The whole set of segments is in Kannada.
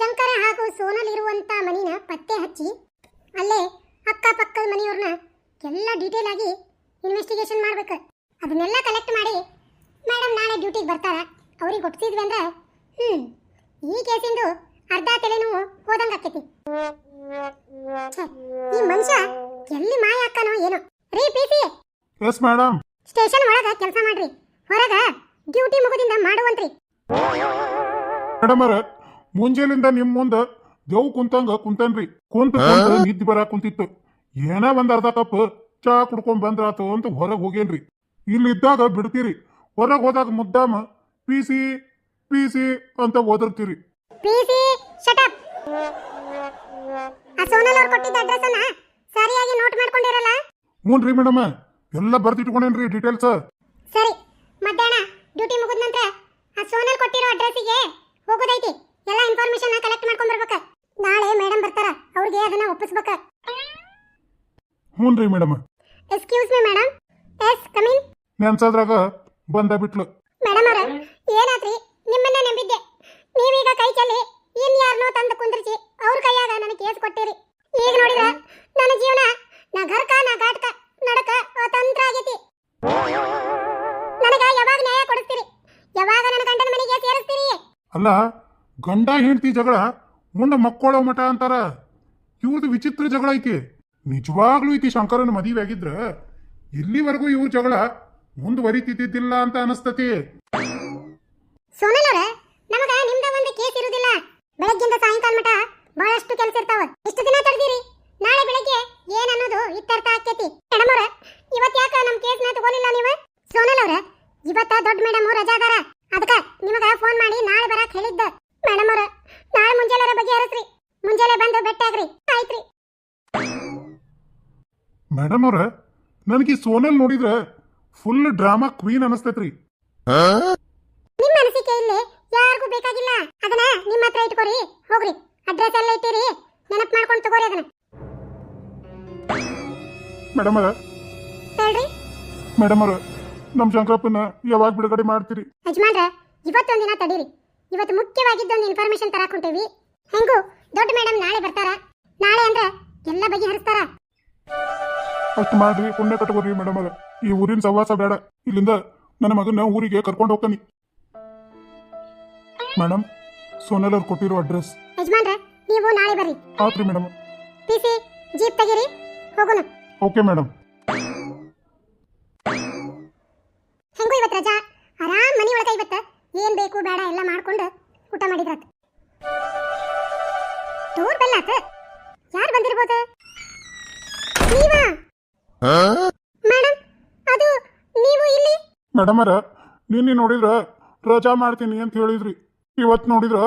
ಶಂಕರ ಹಾಗೂ ಸೋನಲ್ ಇರುವಂತ ಮನಿನ ಪತ್ತೆ ಹಚ್ಚಿ ಅಲ್ಲೇ ಅಕ್ಕಪಕ್ಕದ ಮನೆಯವ್ರನ್ನ ಎಲ್ಲ ಡೀಟೇಲ್ ಆಗಿ ಇನ್ವೆಸ್ಟಿಗೇಷನ್ ಮಾಡ್ಬೇಕು. ಅದನ್ನೆಲ್ಲ ಕಲೆಕ್ಟ್ ಮಾಡಿ ಮೇಡಮ್ ನಾಳೆ ಡ್ಯೂಟಿಗೆ ಬರ್ತಾರ. ಅವ್ರಿಗೆ ಒಪ್ಸಿದ್ವಿ ಅಂದ್ರೆ ಹ್ಮ್ ಈ ಕೇಸಿಂದು ಅರ್ಧ ತಲೆನೋವು ಹೋದಂಗ ಆಕೈತಿ. ಈ ಮನುಷ್ಯ ಎಲ್ಲಿ ಮಾಯ ಅಕ್ಕನೋ ಏನೋ. ರೀ P C yes madam station ಒಳಗ ಕೆಲಸ ಮಾಡ್ರಿ. ಹೊರಗ ಡ್ಯೂಟಿ ಮುಗುದಿಂದ ಮಾಡುವಂತ್ರಿ. ಮೇಡಮ್ ಅವ್ರ ಮುಂಜಾನಿಂದ ನಿಮ್ ಮುಂದ ದೇವ್ ಕುಂತಂಗ ಕುಂತನ್ರಿ. ಕುಂತ ಕುಂತ ನಿದ್ದೆ ಬರ ಕುಂತಿತ್ತು. ಏನ ಒಂದ್ ಅರ್ಧ ಕಪ್ ಚಾ ಕುಡ್ಕೊಂಡ್ ಬಂದ್ರಾತು ಅಂತ ಹೊರಗ್ ಹೋಗೇನ್ರಿ. ಇಲ್ಲಿದ್ದಾಗ ಬಿಡ್ತೀರಿ. ಹೊರಗ್ ಹೋದಾಗ ಮುದ್ದಾಮ ಪಿಸಿ ಪಿಸಿ ಅಂತ ಓದಿರ್ತೀರಿ. ಪಿಸಿ ಆ ಸೋನಲ್ ಅವ್ರು ಕೊಟ್ಟಿದ್ದ ಅಡ್ರೆಸ್ ಅನ್ನ ಸರಿಯಾಗಿ ನೋಟ್ ಮಾಡ್ಕೊಂಡಿರಲ್ಲ? ಹ್ಞೂನ್ರಿ ಮೇಡಮ್. ಎಲ್ಲ ಬರ್ದಿಟ್ಕೊಂಡೇನ್ರಿ ಡೀಟೇಲ್ಸ್ ಸರಿ ಮಧ್ಯಾಹ್ನ ಡ್ಯೂಟಿ ಮುಗಿದ ನಂತರ ಆ ಸೋನಲ್ ಕೊಟ್ಟಿರೋ ಅಡ್ರೆಸ್ಸಿಗೆ ಹೋಗೋದೈತಿ. ಎಲ್ಲ ಇನ್ಫಾರ್ಮೇಶನ್ ಕಲೆಕ್ಟ್ ಮಾಡ್ಕೊಂಡ್ ಬರ್ಬೇಕ. ನಾಳೆ ಮೇಡಮ್ ಬರ್ತಾರ ಅವ್ರಿಗೆ ಅದನ್ನ ಒಪ್ಪಿಸ್ಬೇಕ. ಹ್ಞೂ ರೀ madam excuse me madam yes come in ನೆನ್ಸದ್ರಾಗ ಬಂದ ಬಿಟ್ಲು. ಮೇಡಮ್ ಅವರ ಏನಾದ್ರಿ? ನಿಮ್ಮನ್ನ ನಂಬಿದ್ದೆ. ನೀವೀಗ ಕೈ ಚೆಲ್ಲಿ ಇನ್ ಯಾರನ್ನೋ ತಂದು ಕುಂದ್ರಿಸಿ ಅವ್ರ ಕೈಯಾಗ ನನಗೆ ಕೇಸ್ ಕೊಟ್ಟಿರಿ. ಈಗ ನೋಡಿದ್ರ ನನ್ನ ಜೀವನ ನಾ ಘರ್ಕ ನಾ ಘಾಟ್ಕ ನಡಕ ಅತಂತ್ರ ಆಗೈತಿ. ನನಗ ಯಾವಾಗ ನ್ಯಾಯ ಕೊಡಿಸ್ತೀರಿ? ಯಾವಾಗ ನನ್ನ ಗಂಡನ ಮನೆಗೆ ಸೇರಿಸ್ತೀರಿ? ಅಲ್ಲ ಗಂಡ ಹೆಂಡತಿ ಜಗಳ ಮುಂಡ ಮಕ್ಕಳೋ ಮಠ ಅಂತಾರ. ಇವ್ರದ್ದು ವಿಚಿತ್ರ ಜಗಳ ಐತಿ. ನಿಜವಾಗ್ಲೂ ಐತಿ ಶಂಕರನ ಮದುವೆ ಆಗಿದ್ರ ಇಲ್ಲಿವರೆಗೂ ಇವ್ರ ಜಗಳ ಮುಂದುವರಿತಿದ್ದಿಲ್ಲ ಅಂತ ಅನಸ್ತತಿ. ಸೋನಲ್ ಅವರ ನಮಗ ನಿಮ್ದ ಒಂದು ಕೇಸ್ ಇರುದಿಲ್ಲ. ಬೆಳಗ್ಗಿಂದ ಸಾಯಂಕಾಲ ಮಠ ಬಹಳಷ್ಟು ಕೆಲಸ ಇರ್ತಾವ. ಇಷ್ಟು ದಿನ ತಡೆದಿರಿ. ನಾಳೆ ಬೆಳಗ್ಗೆ ಏನ್ ಇತ್ತರ್ಥ ಆಕ್ಕೇತಿ ಮೇಡಮ್ ಇವತ್ ಯಾಕ ನಮ್ ಕೇಸ್ನ ತಗೋಲಿಲ್ಲ ನೀವು? ಸೋನಲ್ ಅವ್ರ ಇವತ್ತ ದೊಡ್ಡ ಮೇಡಮ್ ರಜಾ ಅದಾರ. ಅದಕ್ಕ ನಿಮಗ ಫೋನ್ ಮಾಡಿ ನಾಳೆ ಬರಾಕ್ ಹೇಳಿದ್ದ. ಮೇಡಮ್ ನಾ ನಾಳೆ ಮುಂಜಾನೆ ಬಗ್ಗೆ ಹರಸ್ರಿ. ಮುಂಜಾನೆ ಬಂದು ಭೇಟಿಯಾಗ್ರಿ ಆಯ್ತ್ರಿ. ಮೇಡಮ್ ಅವ್ರ ನನಗೆ ಸೋನಲ್ ನೋಡಿದ್ರೆ ಫುಲ್ ಡ್ರಾಮಾ ಕ್ವೀನ್ ಅನಸ್ತೈತ್ರಿ. ನಿಮ್ಮ ಅನಿಸಿಕೆ ಇಲ್ಲಿ ಯಾರಿಗೂ ಬೇಕಾಗಿಲ್ಲ. ಅದನ್ನ ನಿಮ್ಮ ಹತ್ರ ಇಟ್ಕೋರಿ. ಹೋಗ್ರಿ. ಅಡ್ರೆಸ್ ಎಲ್ಲ ಇಟ್ಟಿರಿ. ನೆನಪು ಮಾಡ್ಕೊಂಡು ತಗೋರಿ ಅದನ್ನ. ಮೇಡಮ್ ಅವ್ರ ಹೇಳ್ರಿ. ಮೇಡಮ್ ಅವ್ರ ನಮ್ ಶಂಕರಪ್ಪನ ಯಾವಾಗ ಬಿಡುಗಡೆ ಮಾಡ್ತೀರಿ? ಯಜಮಾನ್ರ ಇವತ್ತೊಂದಿನ ದಿನ ತಡೀರಿ. ಇವತ್ತು ಮುಖ್ಯವಾಗಿದ್ದೊಂದು ಇನ್ಫಾರ್ಮೇಶನ್ ತರಾಕ್ ಹೊಂಟೇವಿ ಹೆಂಗು? ದೊಡ್ಡ ಮೇಡಮ್ ನಾಳೆ ಬರ್ತಾರ? ನಾಳೆ ಅಂದ್ರೆ ಎಲ್ಲ ಬಗೆಹರಿಸ್ತಾರ ಅಷ್ಟು ಮಾಡ್ರಿ ಪುಣ್ಯ ಕಟ್ಕೋರಿ ಮೇಡಮ್ ಅದ ಈ ಊರಿನ ಸವಾಸ ಬೇಡ. ಇಲ್ಲಿಂದ ನನ್ನ ಮಗನ ಊರಿಗೆ ಕರ್ಕೊಂಡು ಹೋಗ್ತಾನೆ. ಮೇಡಮ್ ಸೋನಲ್ ಅವ್ರು ಕೊಟ್ಟಿರೋ ಅಡ್ರೆಸ್ ಯಜಮಾನ್ರ ನೀವು ನಾಳೆ ಬರ್ರಿ. ಆತ್ರಿ ಮೇಡಮ್ ಪಿಸಿ ಜೀಪ್ ತೆಗಿರಿ. ಹೋಗೋಣ. ಓಕೆ ಮೇಡಮ್ ಹೆಂಗೋ ಇವತ್ತು ರಜಾ? ಆರಾಮ್ ಮನಿ ಒಳಗ ಇವತ್ತ? ಏನ್ ಬೇಕು ಬೇಡ ಎಲ್ಲ ಮಾಡ್ಕೊಂಡು ಊಟ ಮಾಡಿದ್ರಾತ್ ಡೋರ್ ಬೆಲ್ ಆತ ಯಾರು ಬಂದಿರ್ಬೋದು? ನೀವಾ? ಮೇಡಮ್ ಅದು ನೀವು ಇಲ್ಲಿ? ಮೇಡಮರ ನಿನ್ನೆ ನೋಡಿದ್ರ ರಜಾ ಮಾಡ್ತೀನಿ ಅಂತ ಹೇಳಿದ್ರಿ. ಇವತ್ತು ನೋಡಿದ್ರ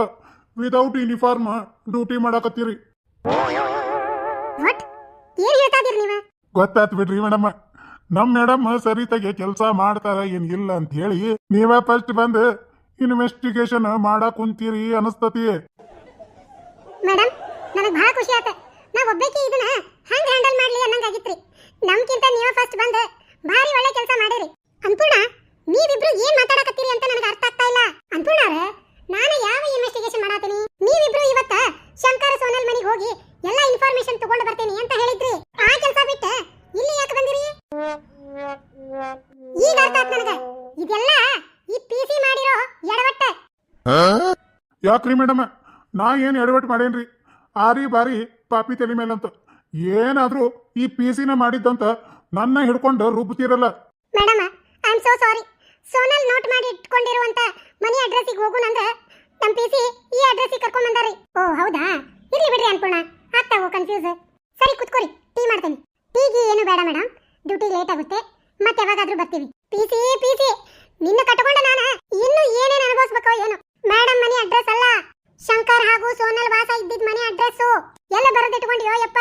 ವಿದೌಟ್ ಯೂನಿಫಾರ್ಮ್ ಡ್ಯೂಟಿ ಮಾಡಾಕತ್ತೀರಿ. ವಾಟ್ ಏನ್ ಹೇಳ್ತಾ ಇದೀರಿ ನೀವು? ಗೊತ್ತಾತ್ ಬಿಡ್ರಿ ಮೇಡಮ್. ನಮ್ ಮೇಡಮ್ ಸರಿತಾಗೆ ಕೆಲಸ ಮಾಡ್ತಾರ ಏನ್ ಇಲ್ಲ ಅಂತ ಹೇಳಿ ನೀವೇ ಫಸ್ಟ್ ಬಂದು ಇನ್ವೆಸ್ಟಿಗೇಷನ್ ಮಾಡಕ್ ಕುಂತೀರಿ ಅನಸ್ತತಿ. ಮೇಡಮ್ ನನಗೆ ಬಹಳ ಖುಷಿ ಆತ. ನಾ ಒಬ್ಬಾಕಿ ಇದನ್ನ ಹೆಂಗ್ ಹ್ಯಾಂಡಲ್ ಮಾಡ್ಲಿ ಅನ್ನಂಗಾಗಿತ್ರಿ. ನಮ್ಕಿಂತ ನೀವ ಫಸ್ಟ್ ಬಂದ ಭಾರಿ ಒಳ್ಳೆ ಕೆಲಸ ಮಾಡಿರಿ. ಅನ್ಪೂರ್ಣ ನೀವಿಬ್ರು ಏನ್ ಮಾತಾಡಕತ್ತೀರಿ ಅಂತ ಯಾಕ್ರಿ ಮೇಡಮ್? ನಾ ಏನು ಎಡವಟ್ ಮಾಡೇನ್ರಿ? ಆರಿ ಬಾರಿ ಪಾಪಿ ತಲೆ ಮೇಲಂತ. ಏನಾದ್ರೂ ಈ ಪಿ ಸಿನ ಮಾಡಿದ್ದಂತ ನನ್ನ ಹಿಡ್ಕೊಂಡು ರುಬ್ಬುತ್ತೀರಲ್ಲ madam I am so sorry Sonal note ಮಾಡಿ ಇಟ್ಕೊಂಡಿರುವಂತ ಮನಿ ಅಡ್ರೆಸ್ಸಿಗೆ ಹೋಗು ಅಂದ್ರೆ ನಮ್ಮ ಪಿ ಸಿ ಈ ಅಡ್ರೆಸ್ಸಿಗೆ ಕರ್ಕೊಂಡು ಬಂದಾರಿ ಓ, ಹೌದಾ? ಇರ್ಲಿ ಬಿಡ್ರಿ ಅನ್ಪೂರ್ಣ. ಆಗ್ತಾವೋ ಕನ್ಫ್ಯೂಸ್ ಸರಿ, ಕುತ್ಕೋರಿ. ಟೀ ಮಾಡ್ತೇನೆ. ಟೀಗೆ ಏನು ಬೇಡ ಮೇಡಮ್ ಡ್ಯೂಟಿ ಲೇಟ್ ಆಗುತ್ತೆ. ಮತ್ತೆ ಯಾವಾಗಾದ್ರೂ ಬರ್ತೀವಿ. P C P C. ನಿನ್ನ ಕಟ್ಕೊಂಡ ನಾನು ಇನ್ನು ಏನೇನು ಅನುಭವಿಸ್ಬೇಕೋ ಏನು. ಮೇಡಮ್ ಮನೆ ಅಡ್ರೆಸ್ ಅಲ್ಲ. ಶಂಕರ್ ಹಾಗೂ ಸೋನಲ್ ವಾಸ ಇದ್ದಿದ್ ಮನೆ ಅಡ್ರೆಸ್ ಎಲ್ಲ ಬರೆದಿಟ್ಕೊಂಡಿಯೋ ಯಪ್ಪ.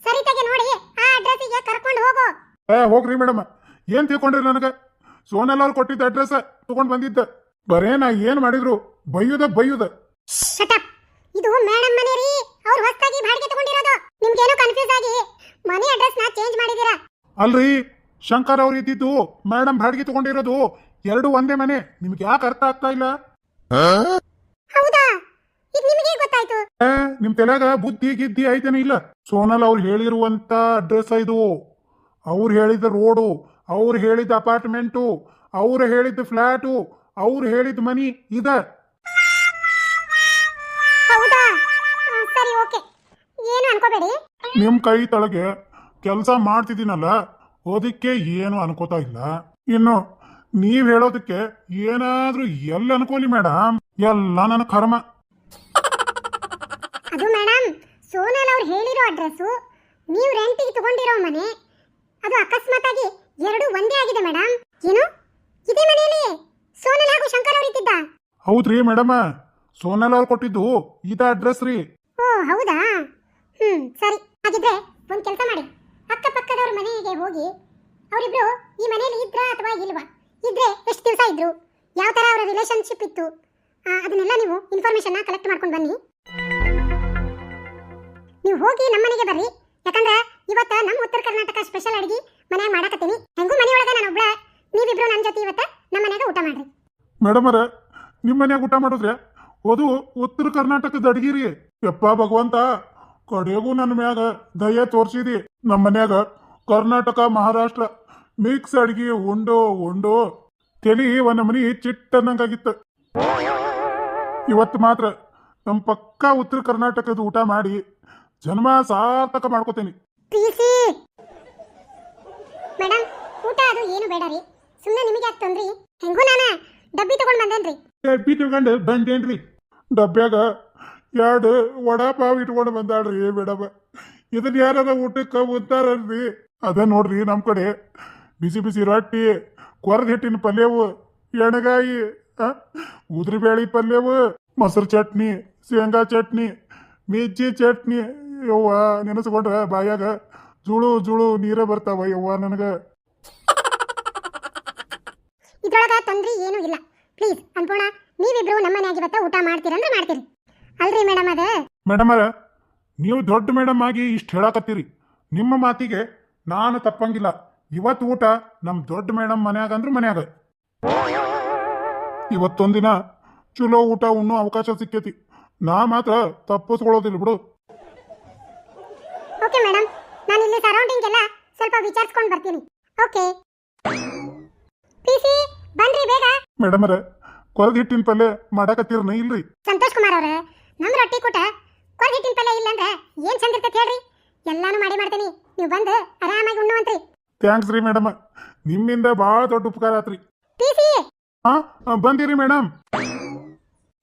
ಸರಿತಾಗೆ ನೋಡಿ ಆ ಅಡ್ರೆಸ್ಸಿಗೆ ಕರ್ಕೊಂಡು ಹೋಗು. ಏ ಹೋಗ್ರಿ ಮೇಡಮ್. ಏನ್ ತಿಳ್ಕೊಂಡ್ರಿ ನನಗೆ? ಸೋನಲ್ ಅವ್ರು ಕೊಟ್ಟಿದ್ದ ಅಡ್ರೆಸ್ ತಗೊಂಡ್ ಬಂದಿದ್ದ. ಬರೇ ನಾ ಏನ್ ಮಾಡಿದ್ರು? ಬೈಯುದ ಬೈಯುದ. ಶಟಪ್ ಇದು ಮೇಡಮ್ ಮನೆ ರೀ. ಅವ್ರು ಹೊಸದಾಗಿ ಬಾಡಿಗೆ ತಗೊಂಡಿರೋದು. ನಿಮ್ಗೇನೋ ಕನ್ಫ್ಯೂಸ್ ಆಗಿ. ಮನೆ ಅಡ್ರೆಸ್ನ ಚೇಂಜ್ ಮಾಡಿದೀರಾ? ಅಲ್ರಿ ಶಂಕರ್ ಅವ್ರು ಇದ್ದಿದ್ದು ಮೇಡಮ್ ಬಾಡಿಗೆ ತಗೊಂಡಿರೋದು ಎರಡು ಒಂದೇ ಮನೆ. ನಿಮ್ಗೆ ಯಾಕೆ ಅರ್ಥ ಆಗ್ತಾ ಇಲ್ಲ? ಹೌದಾ? ಇದು ನಿಮಗೆ ಗೊತ್ತಾಯ್ತು? ಏ, ನಿಮ್ ತಲೆಗ ಬುದ್ಧಿ ಗಿದ್ದಿ ಐತೇನ ಇಲ್ಲ. ಸೋನಲ್ ಅವ್ರು ಹೇಳಿರುವಂತ ಅಡ್ರೆಸ್ ಇದು. ಅವ್ರು ಹೇಳಿದ ರೋಡು ಅವ್ರು ಹೇಳಿದ ಅಪಾರ್ಟ್ಮೆಂಟು ಅವ್ರು ಹೇಳಿದ ಫ್ಲಾಟು ಅವ್ರು ಹೇಳಿದ ಮನಿ ಇದ. ಹೌದಾ? ಆ, ಸರಿ ಓಕೆ. ಏನು ಅನ್ಕೋಬೇಡಿ. ನಿಮ್ ಕೈ ತಳಗೆ ಕೆಲಸ ಮಾಡ್ತಿದ್ದೀನಲ್ಲ ಅದಕ್ಕೆ ಏನು ಅನ್ಕೋತಾ ಇಲ್ಲ. ಇನ್ನು ನೀವ್ ಹೇಳೋದಕ್ಕೆ ಏನಾದ್ರೂ ಎಲ್ಲ ಅನ್ಕೋಲಿ ಮೇಡಮ್. ಎಲ್ಲ ನನ್ನ ಕರ್ಮ. ಅದು ಮೇಡಮ್ ಸೋನಲ್ ಅವ್ರು ಹೇಳಿರೋ ಅಡ್ರೆಸ್ಸು ನೀವು ರೆಂಟಿಗೆ ತಗೊಂಡಿರೋ ಮನೆ. ಅದು ಅಕಸ್ಮಾತ್ ಆಗಿ ಎರಡು ಒಂದೇ ಆಗಿದೆ ಮೇಡಮ್. ಏನು? ಇದೇ ಮನೆಯಲ್ಲಿ ಸೋನಲ್ ಹಾಗೂ ಶಂಕರ್ ಅವ್ರು ಇದ್ದಿದ್ದ? ಹೌದ್ರಿ ಮೇಡಮ್ ಸೋನಲ್ ಅವ್ರು ಕೊಟ್ಟಿದ್ದು ಇದ ಅಡ್ರೆಸ್ ರೀ. ಓ ಹೌದಾ? ಹ್ಮ್ ಸರಿ. ಹಾಗಿದ್ರೆ ಒಂದ್ ಕೆಲಸ ಮಾಡಿ. ಅಕ್ಕಪಕ್ಕದವ್ರ ಮನೆಗೆ ಹೋಗಿ ಅವರಿಬ್ರು ಈ ಮನೆಯಲ್ಲಿ ಇದ್ರಾ ಅಥವಾ ಇಲ್ವಾ? ಇದ್ರೆ ಎಷ್ಟು ದಿವಸ ಇದ್ರು? ಯಾವ ತರ ಅವರ ರಿಲೇಶನ್ಶಿಪ್ ಇತ್ತು? ಅದನ್ನೆಲ್ಲ ನೀವು ಇನ್ಫಾರ್ಮೇಶನ್ ಕಲೆಕ್ಟ್ ಮಾಡ್ಕೊಂಡು ಬನ್ನಿ. ನೀವು ಹೋಗಿ ನಮ್ಮ ಮನೆಗೆ ಬರ್ರಿ. ಯಾಕಂದ್ರೆ ಇವತ್ತ ನಮ್ಮ ಉತ್ತರ ಕರ್ನಾಟಕ ಸ್ಪೆಷಲ್ ಅಡಿಗೆ ಮನೆ ಮಾಡಕತ್ತೀನಿ. ಹೆಂಗೂ ಮನೆಯೊಳಗೆ ನಾನು ಒಬ್ಳ, ನೀವಿಬ್ರು ನನ್ನ ಜೊತೆ ಇವತ್ತ ನಮ್ಮ ಮನೆಗೆ ಊಟ ಮಾಡ್ರಿ. ಮೇಡಮ್ ಅರ ನಿಮ್ಮ ಮನ್ಯಾಗ ಊಟ ಮಾಡಿದ್ರೆ ಅದು ಉತ್ತರ ಕರ್ನಾಟಕದ ಅಡ್ಗಿರಿ. ಯಪ್ಪ ಭಗವಂತ, ಕಡೆಗೂ ನನ್ನ ಮ್ಯಾಗ ದಯ ತೋರಿಸಿದಿ. ನಮ್ಮ ಮನ್ಯಾಗ ಕರ್ನಾಟಕ, ಮಹಾರಾಷ್ಟ್ರ ಮಿಕ್ಸ್ ಅಡ್ಗಿ ಉಂಡೋ ಉಂಡು ತಲಿ ಒಂದ್ ಮನಿ ಚಿಟ್ಟನ್ನಂಗಾಗಿತ್ತು ಇವತ್ತು ಮಾತ್ರ ನಮ್ಮ ಪಕ್ಕ ಉತ್ತರ ಕರ್ನಾಟಕದ ಊಟ ಮಾಡಿ ಜನ್ಮ ಸಾರ್ಥಕ ಮಾಡ್ಕೋತೀನಿ. ಮೇಡಮ್ ಊಟ ಅದು ಏನು ಬೇಡ ರೀ. ಸುಮ್ಮನೆ ನಿಮಗೆ ಯಾಕೆ ತೊಂದ್ರಿ? ಹೆಂಗೂ ನಾನು? ಡಬ್ಬಿ ತಗೊಂಡ್ ಬಂದೇನ್ರಿ ಡಬ್ಬಿ ತಗೊಂಡು ಬಂದೇನ್ರಿ ಡಬ್ಬ್ಯಾಗ ಎರಡು ವಡಾ ಪಾವ್ ಇಟ್ಕೊಂಡು ಬಂದಾಳ್ರಿ ಮೇಡಮ್ ಇದನ್ನ ಯಾರ ಊಟಕ್ಕೆ ಉಂತಾರಲ್ರಿ ಅದ ನೋಡ್ರಿ ನಮ್ಮ ಕಡೆ. ಬಿಸಿ ಬಿಸಿ ರೊಟ್ಟಿ ಕೊರದ ಹಿಟ್ಟಿನ ಪಲ್ಯವು ಎಣಗಾಯಿ ಉದ್ರಿ ಬೇಳಿ ಪಲ್ಯವು ಮೊಸರು ಚಟ್ನಿ ಶೇಂಗಾ ಚಟ್ನಿ ಮಿರ್ಚಿ ಚಟ್ನಿ ಯವ್ವ ನೆನೆಸ್ಕೊಂಡ್ರೆ ಬಾಯಾಗ ಜುಳು ಜುಳು ನೀರ ಬರ್ತಾವ ಯವ್ವ ನನಗ. ಇದ್ರೊಳಗ ತೊಂದ್ರೆ ಏನೂ ಇಲ್ಲ. ಪ್ಲೀಸ್ ಅನ್ಪೂರ್ಣ ನೀವಿಬ್ರು ನಮ್ಮ ಮನೆಯಾಗಿ ಇವತ್ತ ಊಟ ಮಾಡ್ತೀರಂದ್ರೆ ಮಾಡ್ತೀರಿ. ಅಲ್ರಿ ಮೇಡಮ್ ಅದ? ಮೇಡಮ್ ಅರ ನೀವು ದೊಡ್ಡ ಮೇಡಮ್ ಆಗಿ ಇಷ್ಟು ಹೇಳಕತ್ತೀರಿ. ನಿಮ್ಮ ಮಾತಿಗೆ ನಾನು ತಪ್ಪಂಗಿಲ್ಲ. ಇವತ್ತು ಊಟ ನಮ್ಮ ದೊಡ್ಡ ಮೇಡಮ್ ಮನ್ಯಾಗ ಅಂದ್ರೆ ಮನ್ಯಾಗ. ಇವತ್ತೊಂದಿನ ಚಲೋ ಊಟ ಉಣ್ಣೋ ಅವಕಾಶ ಸಿಕ್ಕೈತಿ. ನಾ ಮಾತ್ರ ತಪ್ಪಿಸ್ಕೊಳ್ಳೋದಿಲ್ಲ ಬಿಡು. ಓಕೆ ಮೇಡಮ್ ನಾನು ಇಲ್ಲಿ ಸರೌಂಡಿಂಗ್ ಎಲ್ಲ ಸ್ವಲ್ಪ ವಿಚಾರಿಸ್ಕೊಂಡು ಬರ್ತೀನಿ. ಓಕೆ. ಪಿಸಿ ಬನ್ರಿ ಬೇಗ. ಮೇಡಮ್ ಅರೆ ಕೊರದ ಹಿಟ್ಟಿನ ಪಲ್ಲೆ ಮಾಡಕತ್ತೀರನ ಇಲ್ರಿ? ಸಂತೋಷ್ ಕುಮಾರ್ ಅವ್ರೆ ನಮ್ಮ ರೊಟ್ಟಿ ಕೂಟ ಕೊರದ ಹಿಟ್ಟಿನ ಪಲ್ಲೆ ಇಲ್ಲಂದ್ರೆ ಏನ್ ಚಂದ ಇರ್ತೈತೆ ಹೇಳ್ರಿ? ಎಲ್ಲಾನು ಮಾಡಿ ಮಾಡ್ತೀನಿ. ನೀವು ಬಂದು ಆರಾಮಾಗಿ ಉಣ್ಣುವಂತ್ರಿ. ಥ್ಯಾಂಕ್ಸ್ ರೀ ಮೇಡಮ್ ನಿಮ್ಮಿಂದ ಭಾಳ ದೊಡ್ಡ ಉಪಕಾರ ಆತ್ರಿ. ಹಾ ಬಂದಿರಿ ಮೇಡಮ್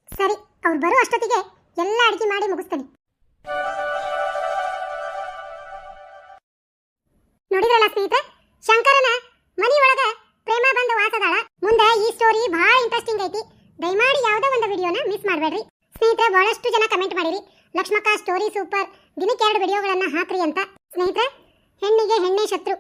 ಸರಿ ಅವ್ರು ಬರೋ ಅಷ್ಟೊತ್ತಿಗೆ ಎಲ್ಲ ಅಡಿಗೆ ಮಾಡಿ ಮುಗಿಸ್ತೀನಿ. ನೋಡಿದ್ರಲ್ಲ ಸ್ನೇಹಿತರೆ ಶಂಕರನ ಮನೆಯೊಳಗ ಪ್ರೇಮ ಬಂದು ವಾಸದಾಳ. ಮುಂದೆ ಈ ಸ್ಟೋರಿ ಬಹಳ ಇಂಟ್ರೆಸ್ಟಿಂಗ್ ಐತಿ. ದಯಮಾಡಿ ಯಾವುದೋ ಒಂದು ವಿಡಿಯೋನ ಮಿಸ್ ಮಾಡಬೇಡ್ರಿ. ಸ್ನೇಹಿತರೆ ಬಹಳಷ್ಟು ಜನ ಕಮೆಂಟ್ ಮಾಡಿರಿ. ಲಕ್ಷ್ಮಕ್ಕ ಸ್ಟೋರಿ ಸೂಪರ್ ದಿನಕ್ಕೆ ಎರಡು ವಿಡಿಯೋಗಳನ್ನು ಹಾಕ್ರಿ ಅಂತ. ಸ್ನೇಹಿತರೆ ಹೆಣ್ಣಿಗೆ ಹೆಣ್ಣೆ ಶತ್ರು.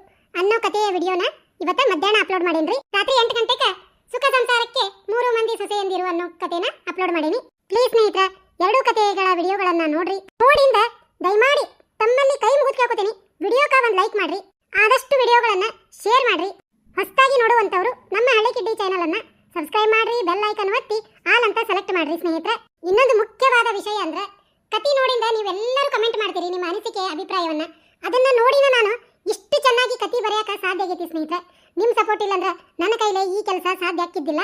ವಿಡಿಯೋನ ಇವತ್ತ ಮಧ್ಯಾಹ್ನ ಅಪ್ಲೋಡ್ ಮಾಡೇನ್ರಿ. ರಾತ್ರಿ ಎಂಟು ಗಂಟೆಗೆ ಸುಖ ಸಂಸಾರಕ್ಕೆ ಮೂರು ಮಂದಿ ಸೊಸೆಯಂದಿರು ಅನ್ನೋ ಕಥೆನ ಅಪ್ಲೋಡ್ ಮಾಡೀನಿ. ಪ್ಲೀಸ್ ಸ್ನೇಹಿತರ, ಎರಡೂ ಕಥೆಗಳ ವಿಡಿಯೋಗಳನ್ನ ನೋಡ್ರಿ. ನೋಡಿಂದ ದಯಮಾಡಿ ತಮ್ಮಲ್ಲಿ ಕೈ ಮುಗಿದು ಕೇಳ್ಕೊತೀನಿ. ವಿಡಿಯೋಕ ಒಂದು ಲೈಕ್ ಮಾಡ್ರಿ. ಆದಷ್ಟು ವಿಡಿಯೋಗಳನ್ನ ಶೇರ್ ಮಾಡ್ರಿ. ಹೊಸದಾಗಿ ನೋಡುವಂತವರು ನಮ್ಮ ಹಳ್ಳಿ ಕಿಡ್ಡಿ ಚಾನಲ್ ಅನ್ನ ಸಬ್ಸ್ಕ್ರೈಬ್ ಮಾಡ್ರಿ ಬೆಲ್ ಐಕನ್ ಒತ್ತಿ ಆಲ್ ಅಂತ ಸೆಲೆಕ್ಟ್ ಮಾಡ್ರಿ ಸ್ನೇಹಿತರೆ. ಇನ್ನೊಂದು ಮುಖ್ಯವಾದ ವಿಷಯ ಅಂದ್ರೆ ಕತಿ ನೋಡಿಂದ ನೀವೆಲ್ಲರೂ ಕಮೆಂಟ್ ಮಾಡ್ತೀರಿ ನಿಮ್ಮ ಅನಿಸಿಕೆ, ಅಭಿಪ್ರಾಯವನ್ನ. ಅದನ್ನ ನೋಡಿನ ನಾನು ಇಷ್ಟು ಚೆನ್ನಾಗಿ ಕತಿ ಬರೆಯಕ ಸಾಧ್ಯ ಆಗೈತಿ ಸ್ನೇಹಿತರೆ. ನಿಮ್ಮ ಸಪೋರ್ಟ್ ಇಲ್ಲಂದ್ರೆ ನನ್ನ ಕೈಲೇ ಈ ಕೆಲಸ ಸಾಧ್ಯ ಆಗ್ತಿದ್ದಿಲ್ಲ.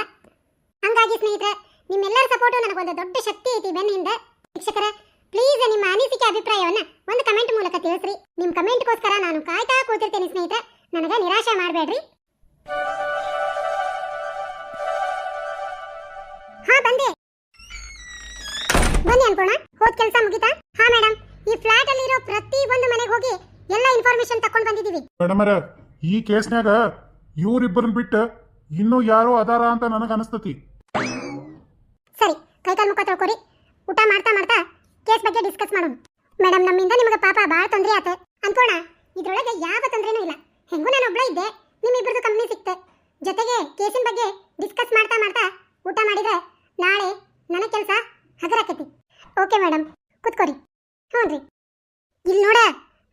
ಹಂಗಾಗಿ ಸ್ನೇಹಿತರೆ, ನಿಮ್ಮೆಲ್ಲರ ಸಪೋರ್ಟು ನನಗೊಂದು ದೊಡ್ಡ ಶಕ್ತಿ ಐತಿ ಬೆನ್ನಿಂದ ಶಿಕ್ಷಕರ ಪ್ಲೀಸ್ ನಿಮ್ಮ ಅನಿಸಿಕೆ ಅಭಿಪ್ರಾಯವನ್ನು ಒಂದು ಕಮೆಂಟ್ ಮೂಲಕ ತಿಳಿಸ್ರಿ. ನಿಮ್ಮ ಕಮೆಂಟ್ಗೋಸ್ಕರ ನಾನು ಕಾಯ್ತಾ ಕೂತಿರ್ತೇನೆ ಸ್ನೇಹಿತರೆ. ನನಗೆ ನಿರಾಶೆ ಮಾಡಬೇಡ್ರಿ. ಹಾ, ಬಂದೆ. ಬನ್ನಿ ಅನ್ಕೋಣ ಹೋದ್ ಕೆಲಸ ಮುಗಿತಾ? ಹಾ ಮೇಡಮ್ ಈ ಫ್ಲಾಟ್ ಅಲ್ಲಿರೋ ಪ್ರತಿ ಒಂದು ಮನೆಗೆ ಹೋಗಿ ಎಲ್ಲ ಇನ್ಫಾರ್ಮೇಶನ್ ತಕೊಂಡ್ ಬಂದಿದೀವಿ. ಮೇಡಮರ ಈ ಕೇಸ್ನ್ಯಾಗ ಇವರಿಬ್ಬರನ್ನ ಬಿಟ್ಟು ಇನ್ನೂ ಯಾರೋ ಅದಾರ ಅಂತ ನನಗೆ ಅನಿಸ್ತತಿ. ಸರಿ ಕೈಕಾಲ್ ಮುಖ ತೊಳ್ಕೊರಿ. ಊಟ ಮಾಡ್ತಾ ಮಾಡ್ತಾ ಕೇಸ್ ಬಗ್ಗೆ ಡಿಸ್ಕಸ್ ಮಾಡೋಣ. ಮೇಡಮ್ ನಮ್ಮಿಂದ ನಿಮಗೆ ಪಾಪ ಬಹಳ ತೊಂದರೆ ಆತ. ಅನ್ಕೋಣ ಇದ್ರೊಳಗೆ ಯಾವ ತೊಂದರೆನೂ ಇಲ್ಲ. ಹೆಂಗೂ ನಾನು ಒಬ್ಳ ಇದ್ದೆ ನಿಮ್ಮಿಬ್ಬರದು ಕಂಪ್ನಿ ಸಿಕ್ತೆ. ಜೊತೆಗೆ ಕೇಸಿನ ಬಗ್ಗೆ ಡಿಸ್ಕಸ್ ಮಾಡ್ತಾ ಮಾಡ್ತಾ ಊಟ ಮಾಡಿದ್ರೆ ನಾಳೆ ನನ್ನ ಕೆಲಸ ಹಗರಾಕೈತಿ. Okay madam ಕುತ್ಕೋರಿ. ಹ್ಞೂ ರೀ. ಇಲ್ಲಿ ನೋಡ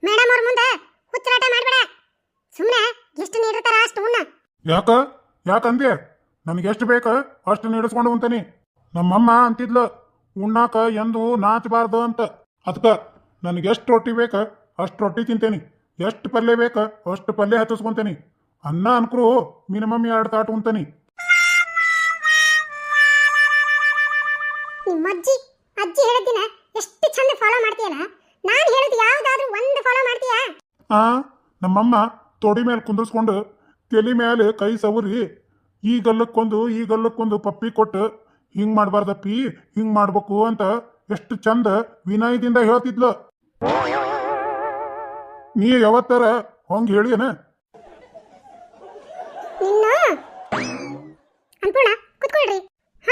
ಮೇಡಮ್ ಅವ್ರ ಮುಂದೆ ಹುಚ್ಚರಾಟ ಮಾಡಬೇಡ. ಸುಮ್ಮನೆ ಎಷ್ಟು ನೀಡಿರ್ತಾರ ಅಷ್ಟು ಉಣ್ಣ. ಯಾಕ? ಯಾಕಂದೆ ನನಗೆ ಎಷ್ಟು ಬೇಕು ಅಷ್ಟು ನೀಡಿಸ್ಕೊಂಡು ಉಂತಾನೆ ನಮ್ಮಮ್ಮ ಅಂತಿದ್ಲು ಉಣ್ಣಾಕ ಎಂದು ನಾಚಬಾರ್ದು ಅಂತ. ಅದಕ್ಕ ನನಗೆ ಎಷ್ಟು ರೊಟ್ಟಿ ಬೇಕು ಅಷ್ಟು ರೊಟ್ಟಿ ತಿಂತೇನಿ. ಎಷ್ಟು ಪಲ್ಯ ಬೇಕು ಅಷ್ಟು ಪಲ್ಯ ಹತ್ತಿಸ್ಕೊಂತೇನಿ ಅನ್ನ ಅನ್ಕರು ಮಿನಿಮಮ್ ಎರಡು ತಾಟು ಉಂತಾನೆ ನಿಮ್ಮ ಅಜ್ಜಿ ಅಜ್ಜಿ ಹೇಳಿದ್ದಿನ ಎಷ್ಟು ಚಂದ ಫಾಲೋ ಮಾಡ್ತೀಯಲ್ಲ ನಾನು ಹೇಳಿದ್ ಯಾವ್ದಾದ್ರೂ ಒಂದು ಫಾಲೋ ಮಾಡ್ತೀಯಾ? ಆ ನಮ್ಮಮ್ಮ ತೊಡಿ ಮೇಲೆ ಕುಂದಿರ್ಸ್ಕೊಂಡು ತಲೆ ಮೇಲೆ ಕೈ ಸವರಿ ಈ ಗಲ್ಲಕ್ಕೊಂದು ಈ ಗಲ್ಲಕ್ಕೊಂದು ಪಪ್ಪಿ ಕೊಟ್ಟು ಹಿಂಗ್ ಮಾಡಬಾರ್ದಪ್ಪಿ ಹಿಂಗ್ ಮಾಡ್ಬೇಕು ಅಂತ ಎಷ್ಟು ಚಂದ ವಿನಯದಿಂದ ಹೇಳ್ತಿದ್ಲು. ನೀ ಯಾವತ್ತರ ಹಂಗ ಹೇಳಿಯನ?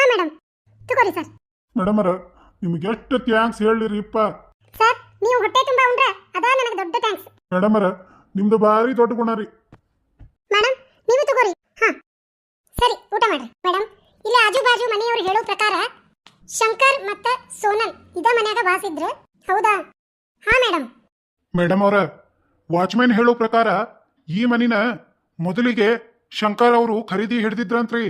ಮೇಡಮ್. ಮೇಡಮರ ನಿಮ್ಗೆ ಎಷ್ಟು ಥ್ಯಾಂಕ್ಸ್ ಹೇಳಿರಿಪ್ಪ ಸರ್ ನೀವು ಹೊಟ್ಟೆ ತುಂಬಾ ಉಂಡ್ರೆ ಅದ ನನಗೆ ದೊಡ್ಡ ಥ್ಯಾಂಕ್ಸ್ ಮೇಡಮರ ನಿಮ್ದು ಭಾರಿ ದೊಡ್ಡ ಗುಣ ರೀ. ಮೇಡಮ್ ನೀವು ತಗೋರಿ. ಹಾ. ಸರಿ ಊಟ ಮಾಡ್ರಿ. ಮೇಡಮ್ ಇಲ್ಲಿ ಆಜು ಬಾಜು ಮನೆಯವರು ಹೇಳೋ ಪ್ರಕಾರ ಶಂಕರ್ ಮತ್ತ ಸೋನಲ್ ಇದ ಮನ್ಯಾಗ ವಾಸಿದ್ರು ಹೌದಾ? ಹಾ ಮೇಡಮ್ ಮೇಡಮ್ ಅವರ ವಾಚ್ಮ್ಯಾನ್ ಹೇಳೋ ಪ್ರಕಾರ ಈ ಮನಿನ ಮೊದಲಿಗೆ ಶಂಕರ್ ಅವರು ಖರೀದಿ ಹಿಡಿದಿದ್ರಂತ್ರಿ.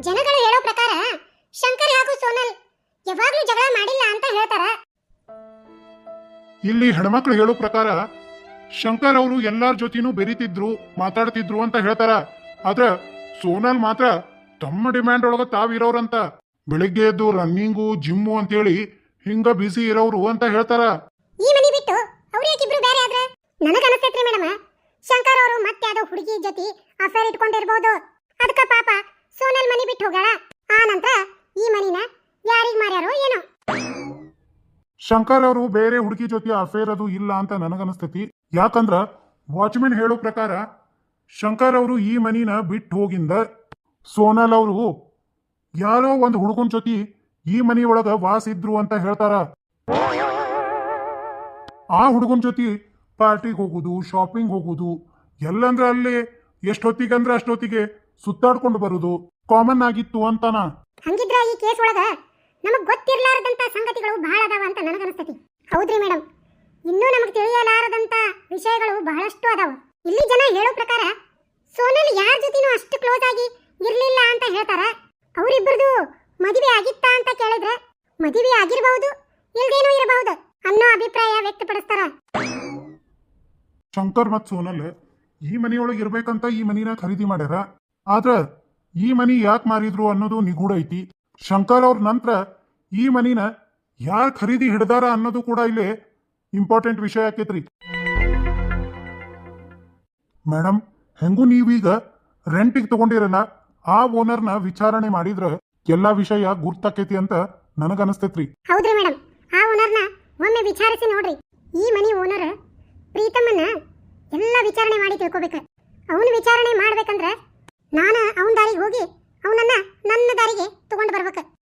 ಜನಗಳು ಹೇಳೋ ಪ್ರಕಾರ ಶಂಕರ್ ಹಾಗೂ ಸೋನಲ್ ಯಾವಾಗ್ಲೂ ಜಗಳ ಮಾಡಿಲ್ಲ ಅಂತ ಹೇಳ್ತಾರ. ಇಲ್ಲಿ ಹೆಣ್ಮಕ್ಳು ಹೇಳೋ ಪ್ರಕಾರ ಶಂಕರ್ ಅವರು ಎಲ್ಲಾರ ಜೊತೆನೂ ಬೆರಿತಿದ್ರು, ಮಾತಾಡ್ತಿದ್ರು ಅಂತ ಹೇಳ್ತಾರ. ಆದ್ರ ಸೋನಲ್ ಮಾತ್ರ ತಮ್ಮ ಡಿಮ್ಯಾಂಡ್ ಒಳಗ ತಾವಿರೋರಂತ ಬೆಳಿಗ್ಗೆ ಎದ್ದು ರನ್ನಿಂಗು ಜಿಮ್ಮು ಅಂತೇಳಿ ಹಿಂಗ ಬಿಸಿ ಇರೋರು ಅಂತ ಹೇಳ್ತಾರ. ಈ ಮನಿ ಬಿಟ್ಟು ಅವ್ರು ಯಾಕಿಬ್ರು ಬೇರೆ ಆದ್ರೆ? ನನಗ ಮೇಡಮ್. ಶಂಕರ್ ಅವರು ಮತ್ತೆ ಹುಡುಗಿ ಜೊತೆ ಅಫೇರ್ ಇಟ್ಕೊಂಡಿರ್ಬೋದು. ಅದಕ್ಕ ಪಾಪ ಸೋನಲ್ ಮನಿ ಬಿಟ್ಟು ಹೋಗ್ಯಾಳ. ಆ ನಂತರ ಶಂಕರ್ ಅವರು ಬೇರೆ ಹುಡುಗಿ ಜೊತೆ ಅಫೇರ್ ಅದು ಇಲ್ಲ ಅಂತ ನನಗನ್ಸ್ತೈತಿ ಯಾಕಂದ್ರ ವಾಚ್ಮೆನ್ ಹೇಳೋ ಪ್ರಕಾರ ಶಂಕರ್ ಅವರು ಈ ಮನಿನ ಬಿಟ್ಟು ಹೋಗಿಂದ ಸೋನಲ್ ಅವರು ಯಾರೋ ಒಂದು ಹುಡುಗನ ಜೊತೆ ಈ ಮನಿ ಒಳಗ ವಾಸ ಇದ್ರು ಅಂತ ಹೇಳ್ತಾರ. ಆ ಹುಡುಗನ ಜೊತೆ ಪಾರ್ಟಿಗೆ ಹೋಗುದು ಶಾಪಿಂಗ್ ಹೋಗುದು, ಎಲ್ಲಂದ್ರ ಅಲ್ಲಿ ಎಷ್ಟೊತ್ತಿಗೆ ಅಂದ್ರೆ ಅಷ್ಟೊತ್ತಿಗೆ ಸುತ್ತಾಡ್ಕೊಂಡು ಬರುದು ಕಾಮನ್ ಆಗಿತ್ತು ಅಂತಾನ. ಹಂಗಿದ್ರ ಈ ಕೇಸ್ ಒಳಗ ನಮಗ್ ಗೊತ್ತಿರಲಾರದಂತ ಸಂಗತಿಗಳು ಬಹಳ ಅದಾವ ಅಂತ ನನಗನ್ಸ್ತತಿ. ಹೌದ್ರಿ ಮೇಡಮ್ ಇನ್ನೂ ನಮಗೆ ತಿಳಿಯಲಾರದಂತ ವಿಷಯಗಳು ಬಹಳಷ್ಟು ಅದಾವ. ಇಲ್ಲಿ ಜನ ಹೇಳೋ ಪ್ರಕಾರ ಸೋನಲ್ ಯಾರ ಜೊತೆನೂ ಅಷ್ಟು ಕ್ಲೋಸ್ ಆಗಿ ಇರಲಿಲ್ಲ ಅಂತ ಹೇಳ್ತಾರ. ಅವರಿಬ್ಬರದು ಮದುವೆ ಆಗಿತ್ತಾ ಅಂತ ಕೇಳಿದ್ರೆ ಮದುವೆ ಆಗಿರಬಹುದು ಇಲ್ದೇನೂ ಇರಬಹುದು ಅನ್ನೋ ಅಭಿಪ್ರಾಯ ವ್ಯಕ್ತಪಡಿಸ್ತಾರ. ಶಂಕರ್ ಮತ್ತು ಸೋನಲ್ ಈ ಮನೆಯೊಳಗೆ ಇರಬೇಕಂತ ಈ ಮನಿನ ಖರೀದಿ ಮಾಡ್ಯಾರ. ಆದ್ರೆ ಈ ಮನಿ ಯಾಕೆ ಮಾರಿದ್ರು ಅನ್ನೋದು ನಿಗೂಢ ಐತಿ. ಶಂಕರ್ ಅವ್ರ ನಂತರ ಈ ಮನಿನ ಯಾರು ಖರೀದಿ ಹಿಡ್ದಾರ ಅನ್ನೋದು ಕೂಡ ಇಲ್ಲಿ ಇಂಪಾರ್ಟೆಂಟ್ ವಿಷಯ ಆಕೈತ್ರಿ. ಮೇಡಮ್ ಹೆಂಗೂ ನೀವೀಗ ರೆಂಟಿಗೆ ತಗೊಂಡಿರಲ್ಲ, ಆ ಓನರ್ನ ವಿಚಾರಣೆ ಮಾಡಿದ್ರ ಎಲ್ಲಾ ವಿಷಯ ಗುರ್ತಾಕೈತಿ ಅಂತ ನನಗನಿಸ್ತೈತ್ರಿ. ಹೌದ್ರಿ ಮೇಡಮ್ ಆ ಓನರ್ನ ಒಮ್ಮೆ ವಿಚಾರಿಸಿ ನೋಡ್ರಿ. ಈ ಮನಿ ಓನರ್ ಪ್ರೀತಮ್ಮನ್ನ ಎಲ್ಲ ವಿಚಾರಣೆ ಮಾಡಿ ತಿಳ್ಕೊಬೇಕು. ಅವನು ವಿಚಾರಣೆ ಮಾಡ್ಬೇಕಂದ್ರ ನಾನು ಅವನ ದಾರಿಗೆ ಹೋಗಿ ಅವನನ್ನ ನನ್ನ ದಾರಿಗೆ ತಗೊಂಡು ಬರ್ಬೇಕು.